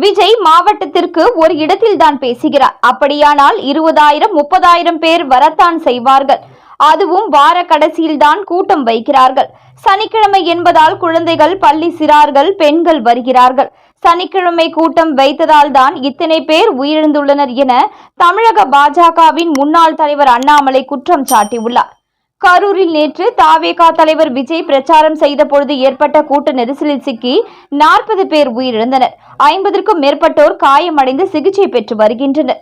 விஜய் மாவட்டத்திற்கு ஒரு இடத்தில் தான் பேசுகிறார். அப்படியானால் இருபதாயிரம் முப்பதாயிரம் பேர் வரத்தான் செய்வார்கள். அதுவும் வார கடைசியில்தான் கூட்டம் வைக்கிறார்கள். சனிக்கிழமை என்பதால் குழந்தைகள் பள்ளி சிறார்கள் பெண்கள் வருகிறார்கள். சனிக்கிழமை கூட்டம் வைத்ததால் தான் இத்தனை பேர் உயிரிழந்துள்ளனர் என தமிழக பாஜகவின் முன்னாள் தலைவர் அண்ணாமலை குற்றம் சாட்டியுள்ளார். கரூரில் நேற்று தாவேகா தலைவர் விஜய் பிரச்சாரம் செய்த பொழுது ஏற்பட்ட கூட்ட நெரிசலில் சிக்கி நாற்பது பேர் உயிரிழந்தனர். ஐம்பதற்கும் மேற்பட்டோர் காயமடைந்து சிகிச்சை பெற்று வருகின்றனர்.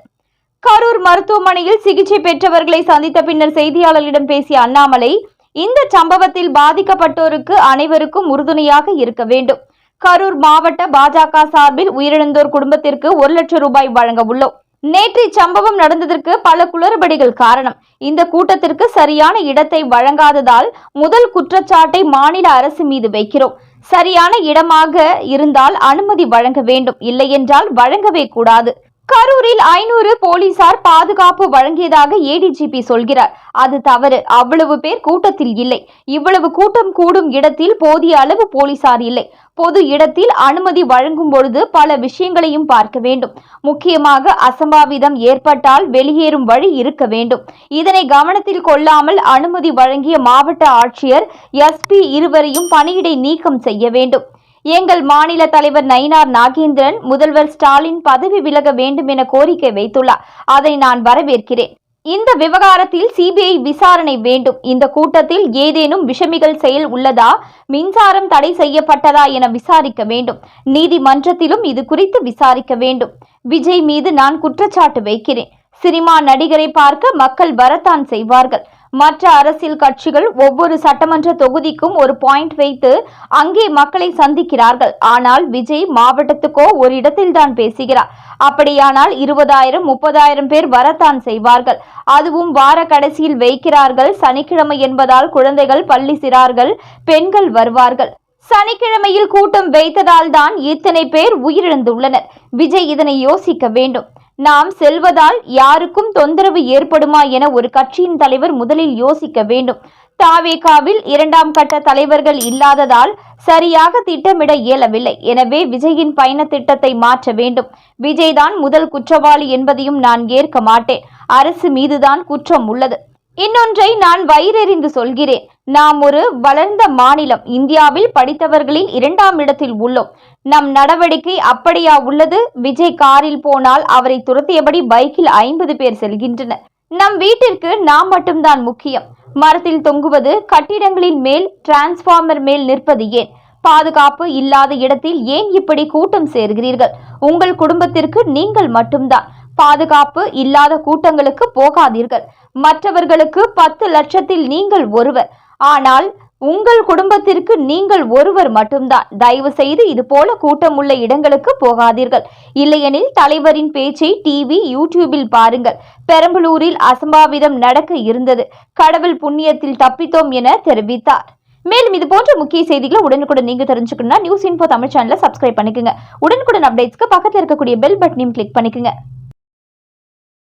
கரூர் மருத்துவமனையில் சிகிச்சை பெற்றவர்களை சந்தித்த பின்னர் செய்தியாளர்களிடம் பேசிய அண்ணாமலை இந்த சம்பவத்தில் பாதிக்கப்பட்டோருக்கு அனைவருக்கும் உறுதுணையாக இருக்க வேண்டும். கரூர் மாவட்ட பாஜக சார்பில் உயிரிழந்தோர் குடும்பத்திற்கு ஒரு லட்சம் ரூபாய் வழங்க உள்ளோம். நேற்று இச்சம்பவம் நடந்ததற்கு பல குளறுபடிகள் காரணம். இந்த கூட்டத்திற்கு சரியான இடத்தை வழங்காததால் முதல் குற்றச்சாட்டை மாநில அரசு மீது வைக்கிறோம். சரியான இடமாக இருந்தால் அனுமதி வழங்க வேண்டும். இல்லையென்றால் வழங்கவே கூடாது. கரூரில் ஐநூறு போலீசார் பாதுகாப்பு வழங்கியதாக ஏடிஜிபி சொல்கிறார். அது தவறு. அவ்வளவு பேர் கூட்டத்தில் இல்லை. இவ்வளவு கூட்டம் கூடும் இடத்தில் போதிய அளவு போலீசார் இல்லை. பொது இடத்தில் அனுமதி வழங்கும் பொழுது பல விஷயங்களையும் பார்க்க வேண்டும். முக்கியமாக அசம்பாவிதம் ஏற்பட்டால் வெளியேறும் வழி இருக்க வேண்டும். இதனை கவனத்தில் கொள்ளாமல் அனுமதி வழங்கிய மாவட்ட ஆட்சியர் எஸ்பி இருவரையும் பணியிடை நீக்கம் செய்ய வேண்டும். எங்கள் மாநில தலைவர் நயினார் நாகேந்திரன் முதல்வர் ஸ்டாலின் பதவி விலக வேண்டும் என கோரிக்கை வைத்துள்ளார். அதை நான் வரவேற்கிறேன். இந்த விவகாரத்தில் சிபிஐ விசாரணை வேண்டும். இந்த கூட்டத்தில் ஏதேனும் விஷமிகள் செயல் உள்ளதா? மின்சாரம் தடை செய்யப்பட்டதா என விசாரிக்க வேண்டும். நீதிமன்றத்திலும் இது குறித்து விசாரிக்க வேண்டும். விஜய் மீது நான் குற்றச்சாட்டு வைக்கிறேன். சினிமா நடிகரை பார்க்க மக்கள் வரத்தான் செய்வார்கள். மற்ற அரசியல் கட்சிகள் ஒவ்வொரு சட்டமன்ற தொகுதிக்கும் ஒரு பாயிண்ட் வைத்து அங்கே மக்களை சந்திக்கிறார்கள். ஆனால் விஜய் மாவட்டத்துக்கோ ஒரு இடத்தில்தான் பேசுகிறார். அப்படியானால் இருபதாயிரம் முப்பதாயிரம் பேர் வரத்தான் செய்வார்கள். அதுவும் வார கடைசியில் வைக்கிறார்கள். சனிக்கிழமை என்பதால் குழந்தைகள் பள்ளி சிறார்கள் பெண்கள் வருவார்கள். சனிக்கிழமையில் கூட்டம் வைத்ததால் தான் இத்தனை பேர் உயிரிழந்துள்ளனர். விஜய் இதனை யோசிக்க வேண்டும். நாம் செல்வதால் யாருக்கும் தொந்தரவு ஏற்படுமா என ஒரு கட்சியின் தலைவர் முதலில் யோசிக்க வேண்டும். தாவேகாவில் இரண்டாம் கட்ட தலைவர்கள் இல்லாததால் சரியாக திட்டமிட இயலவில்லை. எனவே விஜயின் பயண திட்டத்தை மாற்ற வேண்டும். விஜய்தான் முதல் குற்றவாளி என்பதையும் நான் ஏற்க மாட்டேன். அரசு மீதுதான் குற்றம் உள்ளது. இன்னொன்றை நான் வயிறெறிந்து சொல்கிறேன். நாம் ஒரு வளர்ந்த மாநிலம். இந்தியாவில் படித்தவர்களில் இரண்டாம் இடத்தில் உள்ளோம். நம் நடவடிக்கை அப்படியா உள்ளது? விஜய் காரில் போனால் அவரை துரத்தியபடி பைக்கில் ஐம்பது பேர் செல்கின்றனர். நம் வீட்டிற்கு நாம் மட்டும்தான் முக்கியம். மரத்தில் தொங்குவது கட்டிடங்களின் மேல் டிரான்ஸ்ஃபார்மர் மேல் நிற்பது ஏன்? பாதுகாப்பு இல்லாத இடத்தில் ஏன் இப்படி கூட்டம் சேர்கிறீர்கள்? உங்கள் குடும்பத்திற்கு நீங்கள் மட்டும்தான். பாதுகாப்பு இல்லாத கூட்டங்களுக்கு போகாதீர்கள். மற்றவர்களுக்கு பத்து லட்சத்தில் நீங்கள் ஒருவர். ஆனால் உங்கள் குடும்பத்திற்கு நீங்கள் ஒருவர் மட்டும்தான். தயவு செய்து இது போல கூட்டம் உள்ள இடங்களுக்கு போகாதீர்கள். இல்லையெனில் தலைவரின் பேச்சை டிவி யூடியூபில் பாருங்கள். பெரம்பலூரில் அசம்பாவிதம் நடக்க இருந்தது. கடவுள் புண்ணியத்தில் தப்பித்தோம் என தெரிவித்தார். மேலும் இது போன்ற முக்கிய செய்திகளை உடனுக்குடன் நீங்க தெரிஞ்சுக்கணும்னா நியூஸ் இன்போ தமிழ் சேனலை சப்ஸ்கிரைப் பண்ணிக்கோங்க. உடனுக்குடன் அப்டேட்ஸ்க்கு பக்கத்தில் இருக்கக்கூடிய பெல் பட்டனையும் கிளிக் பண்ணிக்கோங்க.